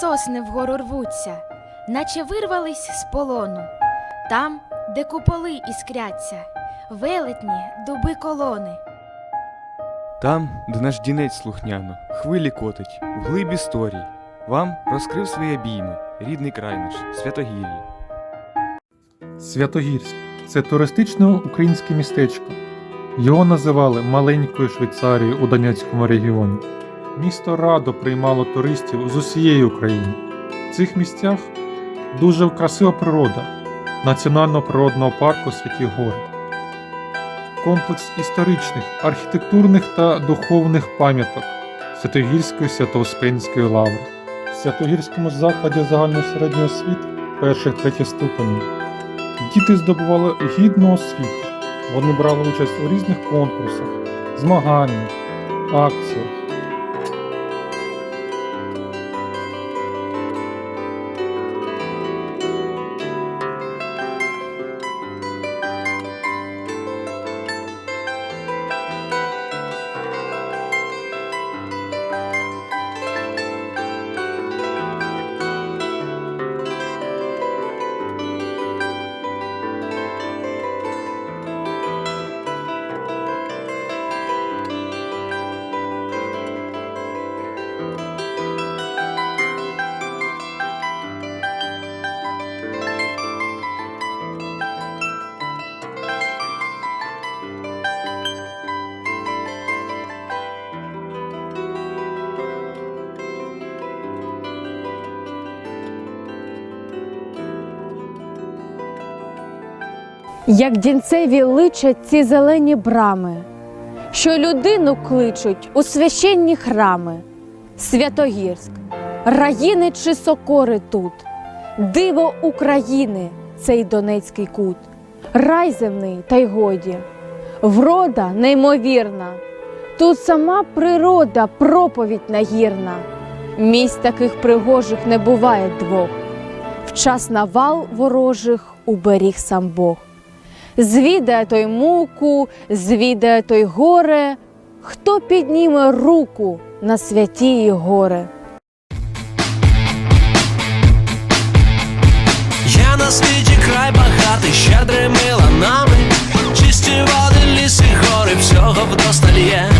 сосни вгору рвуться, наче вирвались з полону. Там, де куполи іскряться, велетні дуби колони. Там, де наш дінець слухняно, хвилі котить, в глиб історій. Вам розкрив свої обійми, рідний край наш, Святогір'я. Святогірськ це туристичне українське містечко. Його називали маленькою Швейцарією у Донецькому регіоні. Місто радо приймало туристів з усієї України. В цих місцях дуже красива природа Національного природного парку Святі Гори. Комплекс історичних, архітектурних та духовних пам'яток Святогірської Свято-Успенської лаври. В Святогірському закладі загальної середньої освіти перших третіх ступенів Діти здобували гідну освіту. Вони брали участь у різних конкурсах, змаганнях, акціях. Як дінцеві личать ці зелені брами, що людину кличуть у священні храми, Святогірськ, раїни чи сокори тут, диво України, цей Донецький кут, рай земний та й годі, врода неймовірна, тут сама природа, проповідь нагірна. Місць таких пригожих не буває двох. В час навал ворожих уберіг сам Бог. Звідає той муку, звідає той горе, хто підніме руку на святії горе. Я на світі край багатий, щедрими ланами, чисті води, ліси, гори, всього вдосталь є.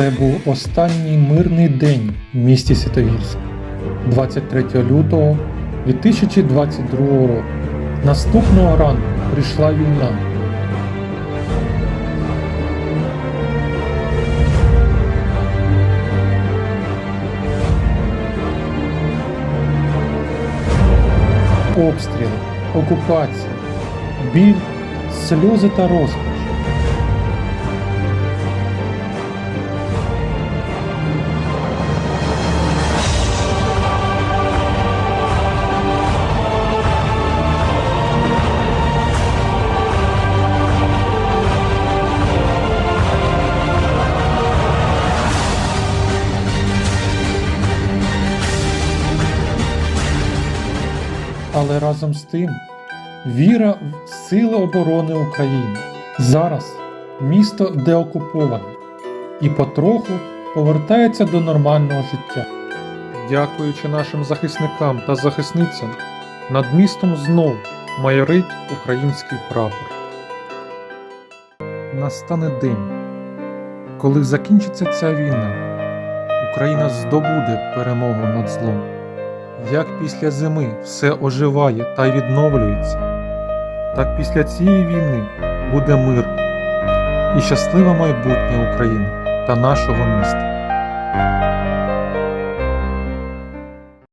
Це був останній мирний день в місті Святогірськ 23 лютого 2022 року. Наступного ранку прийшла війна. Обстріли, окупація, біль, сльози та розпач. Але разом з тим віра в сили оборони України. Зараз місто деокуповане і потроху повертається до нормального життя. Дякуючи нашим захисникам та захисницям, над містом знов майорить український прапор. Настане день, коли закінчиться ця війна, Україна здобуде перемогу над злом. Як після зими все оживає та відновлюється, так після цієї війни буде мир і щасливе майбутнє України та нашого міста.